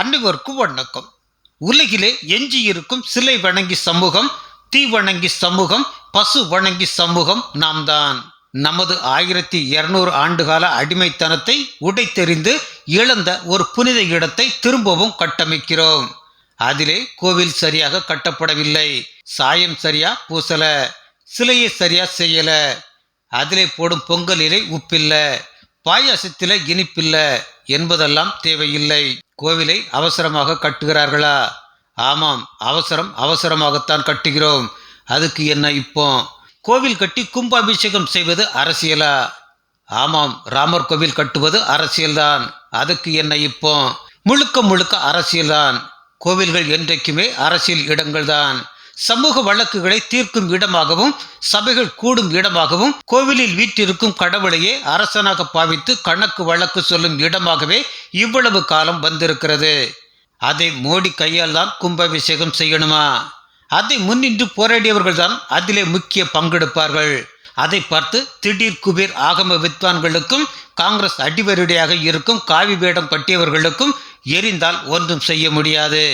அனைவருக்கும் வணக்கம். உலகிலே எஞ்சியிருக்கும் சிலை வணங்கி சமூகம் தீ வணங்கி சமூகம் பசு வணங்கி சமூகம் நாம் தான் நமது ஆயிரத்தி இருநூறு ஆண்டுகால அடிமைத்தனத்தை உடைத்தெறிந்து இழந்த ஒரு புனித இடத்தை திரும்பவும் கட்டமைக்கிறோம். அதிலே கோவில் சரியாக கட்டப்படவில்லை. சாயம் சரியா பூசல. சிலையை சரியா செய்யல. அதிலே போடும் பொங்கலிலே உப்பில்லை. பாயாசத்தில இனிப்பில்லை என்பதெல்லாம் தேவையில்லை. கோவிலை அவசரமாக கட்டுகிறார்களா? ஆமாம் அவசரம் அவசரமாகத்தான் கட்டுகிறோம். அதுக்கு என்ன இப்போ? கோவில் கட்டி கும்பாபிஷேகம் செய்வது அரசியலா? ஆமாம் ராமர் கோவில் கட்டுவது அரசியல்தான். அதுக்கு என்ன இப்போ? முழுக்க முழுக்க அரசியல்தான். கோவில்கள் என்றைக்குமே அரசியல் இடங்கள்தான். சமூக வழக்குகளை தீர்க்கும் இடமாகவும் சபைகள் கூடும் இடமாகவும் கோவிலில் வீற்றிருக்கும் கடவுளையே அரசனாக பாவித்து கணக்கு வழக்கு சொல்லும் இடமாகவே இவ்வளவு காலம் வந்திருக்கிறது. அதை மோடி கையால் தான் கும்பாபிஷேகம் செய்யணுமா? அதை முன்னின்று போராடியவர்கள்தான் அதிலே முக்கிய பங்கெடுப்பார்கள். அதை பார்த்து திடீர் குபீர் ஆகம வித்வான்களுக்கும் காங்கிரஸ் அடிவருடையாக இருக்கும் காவி வேடம் பட்டியவர்களுக்கும் எரிந்தால் ஒன்றும் செய்ய முடியாது.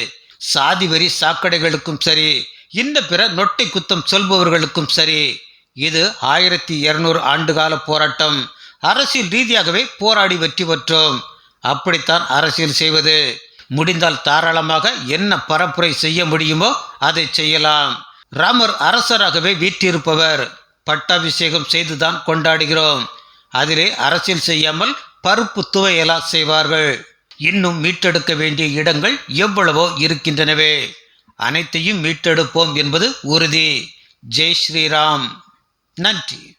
சாதி வரி சாக்கடைகளுக்கும் சரி இந்த பிற நொட்டை குத்தம் சொல்பவர்களுக்கும் சரி. இது ஆயிரத்தி இருநூறு ஆண்டுகால போராட்டம். அரசியல் ரீதியாகவே போராடி வெற்றி பெற்றோம். அப்படித்தான் அரசியல் செய்வது. முடிந்தால் தாராளமாக என்ன பரப்புரை செய்ய முடியுமோ அதை செய்யலாம். ராமர் அரசராகவே வீற்றிருப்பவர். பட்டாபிஷேகம் செய்துதான் கொண்டாடுகிறோம். அதிலே அரசியல் செய்யாமல் பருப்பு துவையலா செய்வார்கள். இன்னும் மீட்டெடுக்க வேண்டிய இடங்கள் எவ்வளவோ இருக்கின்றனவே. அனைத்தையும் மீட்டெடுப்போம் என்பது உறுதி. ஜெய் ஸ்ரீராம். நன்றி.